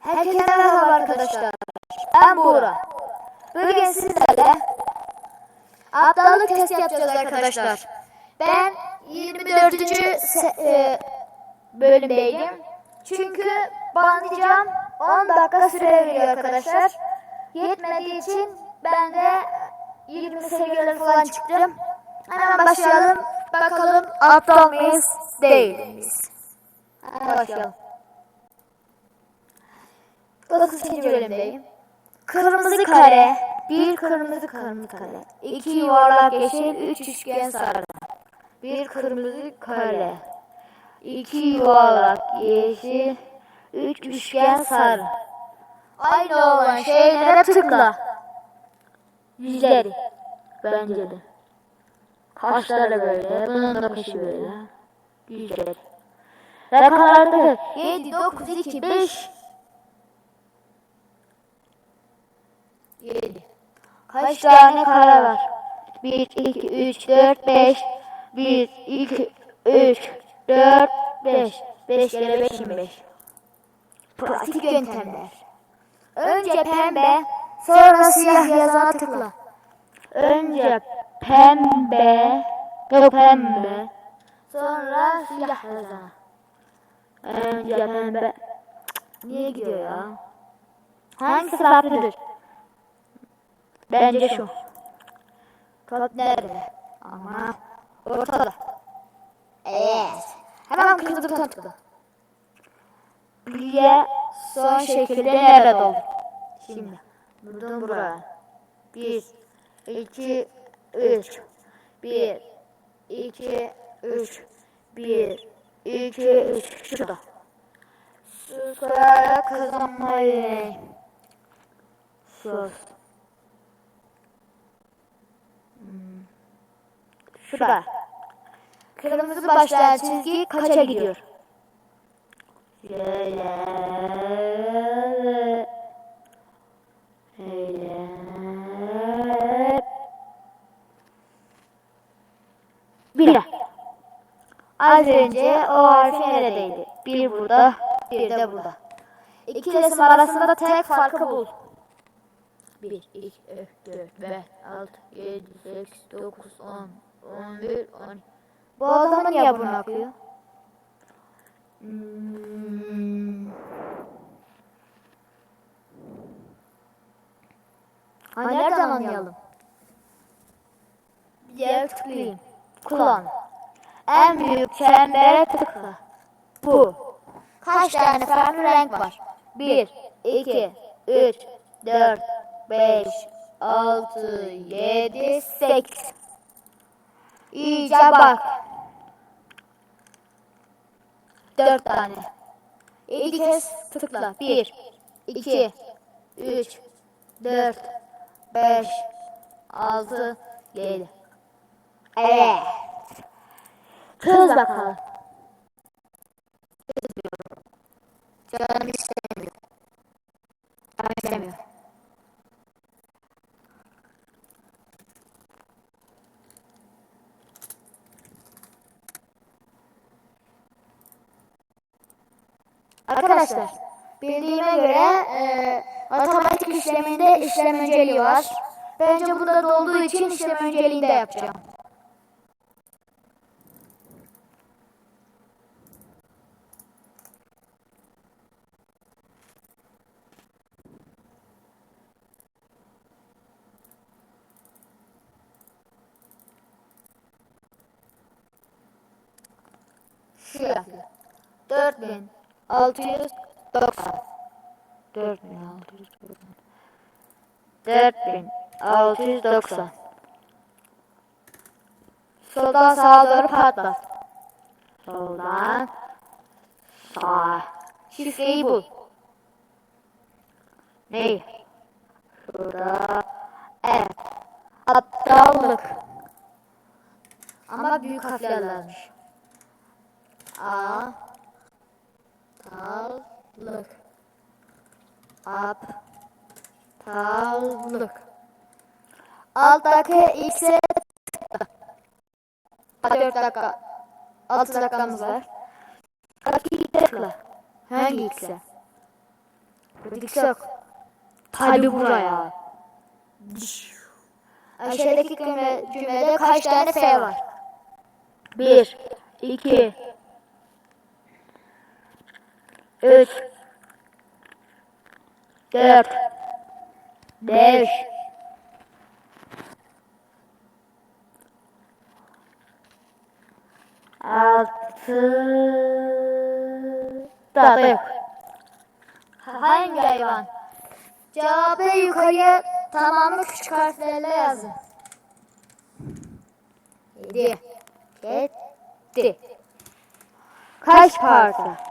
Herkese merhaba arkadaşlar. Ben Buğra. Bugün sizlerle aptallık testi yapacağız arkadaşlar. Ben 24. se- e, bölümdeydim. Çünkü banlayacağım 10 dakika süre veriyor arkadaşlar. Yetmediği için ben de 20 seviyeler falan çıktım. Hemen başlayalım. Bakalım aptal mıyız değil miyiz? Başlayalım. 9. bölümdeyim. Kırmızı kare, bir kırmızı kırmızı kare, iki yuvarlak yeşil, üç üçgen sarı. Bir kırmızı kare, iki yuvarlak yeşil, üç üçgen sarı. Aynı olan şeylere tıkla. Yüzleri. Bence de. Kaşları böyle, bunun da kaşı böyle. Yüzleri. Rakamlarda 7, 9, 2, 5, 7. Kaç tane kare var? 1, 2, 3, 4, 5. 1, 2, 3, 4, 5. 5 kere 5, 25. Pratik yöntemler. Önce pembe, sonra siyah yazana tıkla. Önce pembe, yok pembe, sonra siyah yazana. Önce pembe. Niye gidiyor ya? Hangisi farklıdır? Bence şu. Top nerede? Ama ortada. Evet. Hemen butona tıkla. Bilye son şekilde nerede doldu? Şimdi. Buradan buraya. Bir, iki, üç. Bir, iki, üç. Bir, iki, üç. Şurada. Sonra kazanmayı. Sus. Şurada. Kırmızı başlayan çizgi kaça gidiyor? Şöyle. Şöyle. Bir. Az önce o harfi neredeydi? Bir burada, bir de burada. İki resim arasında tek farkı bul. 1, 2, 3, 4, 5, 6, 7, 8, 9, 10, 11, 12. Bu adamın niye bunu akıyor? Hmm. Ha nereden anlayalım? Bir tıklayayım. Kullan. En büyük çembere tıkla. Bu. Kaç tane farklı renk var? 1, 2, 3, 4, 5, 6, 7, 8. İyice bak. 4 tane. 7 kez tıkla. 1, 2, 3, 4, 5, 6, 7. Evet. Kız bakalım. Canım istemiyor. Canım istemiyor. Arkadaşlar bildiğime göre e, matematik işleminde işlem önceliği var. Bence bunda da olduğu için işlem önceliğinde yapacağım. Şu yapıyor. 4690 4690 4690 Soldan sağa doğru patlat. Soldan sağa. Şifreyi bul. Neyi? Şurada. Evet. Aptallık. Ama büyük harflerlermiş. A Aptallık. Aptallık. Alttaki X'e tıkla. 4 dakika. 6 dakikamız var. Alttaki X'e tıkla. Hangi X'e? Pratik yok. Tabi buraya. Aşağıdaki cümle, cümlede kaç tane F var? 1, 2, 3, 4, 5, 6, daha. Hangi hayvan? Cevabı yukarıya tamamı küçük harflerle yazın. 7 Kedi Kaç parça?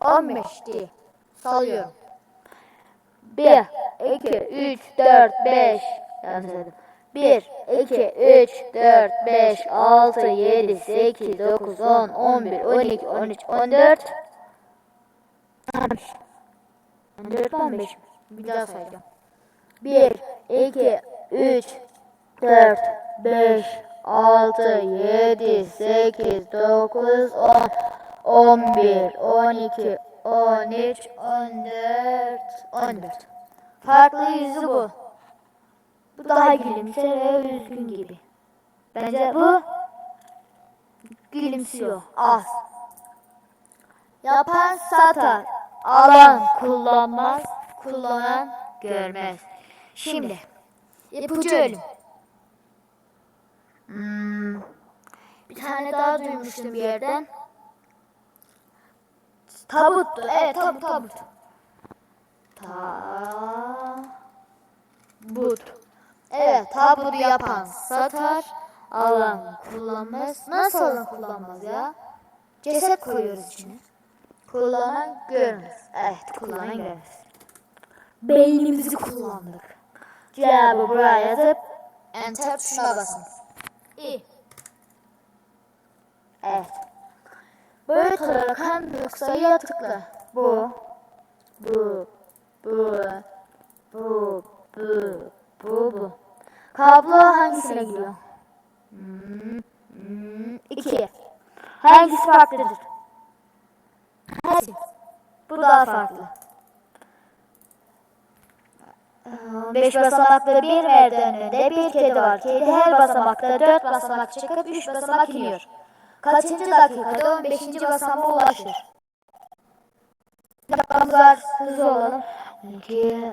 15 diye salıyorum. 1 2 3 4 5 yanlış söyledim. 1 2 3 4 5 6 7 8 9 10 11 12 13 14 15 14 15 mi? Bir daha sayacağım. 1 2 3 4 5 6 7 8 9 10 11 12 13 14 14 Farklı yüzü bu. Bu daha gülümser ve üzgün gibi. Bence bu gülümsüyor. Az. Yapan satar. Alan kullanmaz. Kullanan görmez. Şimdi ipucu ölüm. Hmm, bir tane daha duymuştum bir yerden. Tabuttu. Evet tabut tabut. Tabut. Evet tabutu yapan satar. Alan kullanmaz. Nasıl alan kullanmaz ya? Ceset koyuyoruz içine. Kullanan görmez. Evet kullanan görmez. Beynimizi kullandık. Cevabı buraya yazıp enter tuşuna basın. İyi. Evet. Böyle olarak hem sayıya tıkla. Bu. Bu. Bu. Bu. Bu. Bu. Bu. Kablo hangisine giriyor? Hmm, hmm, iki. Hangisi farklıdır? Hangisi? Bu daha farklı. Beş basamaklı bir merdiveninde bir kedi var. Kedi her basamakta dört basamak çıkıp üç basamak iniyor. Kaçıncı dakikada on beşinci basamağa ulaşır? Yapmamız var. Hızlı olalım. 12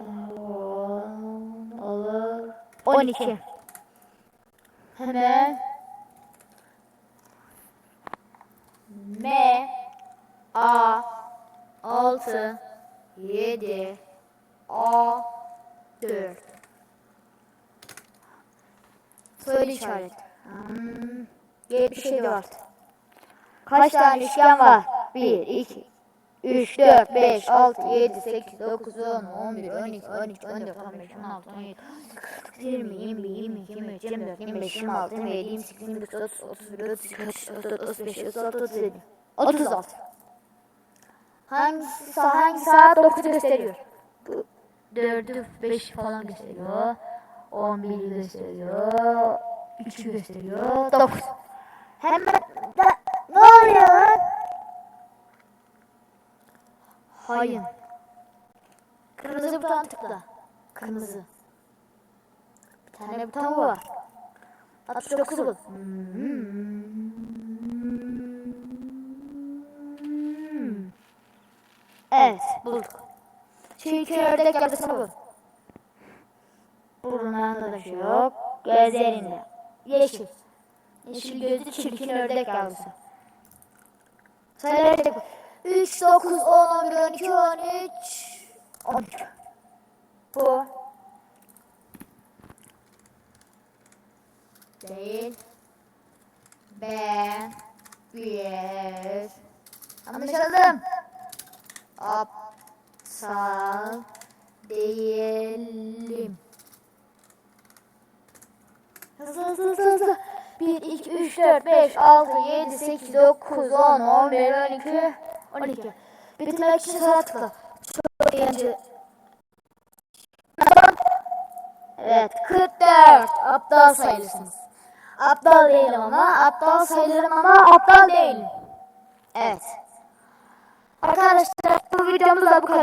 olur. 12. Hemen M A 6 7 A 4 Soru işaret. Hmm, 77 var. Kaç tane üçgen var? 1, 2, 3, 4, 5, 6, 7, 8, 9, 10, 11, 12, 13, 14, 15, 16, 17, 20, 20, 22, 23, 24, 25, 26, 27, 28, 29, 30, 31, 32, 33, 34, 35, 36, 37, 36. Hangisi, hangi saat 9 gösteriyor? Bu 4'ü 5 falan gösteriyor. 11'i gösteriyor. 3'ü gösteriyor. 9. Hemen oluyor? Hayır. Kırmızı buton tıkla. Kırmızı. Bir tane buton bu var. 69 bul. Evet bulduk. Çünkü ördek yavrusunu bul. Burnunda da şey yok. Gözlerinde. Yeşil. Yeşil gözlü çirkin ördek yavrusu. Sayıları tek 3, 9, 10, 11, 12, 13, 13. Bu. Değil. Ben. Bir. Anlaşıldım. Aptal değilim. Hızlı hızlı hızlı hızlı. 1, 2, 3, 4, 5, 6, 7, 8, 9, 10, 11, 12, 12. Bitirmek için sağa tıkla. Çok eğlenceli. Evet 44. Aptal sayılırsınız. Aptal değilim ama aptal sayılırım ama aptal değilim. Evet. Arkadaşlar bu videomuz da bu kadar.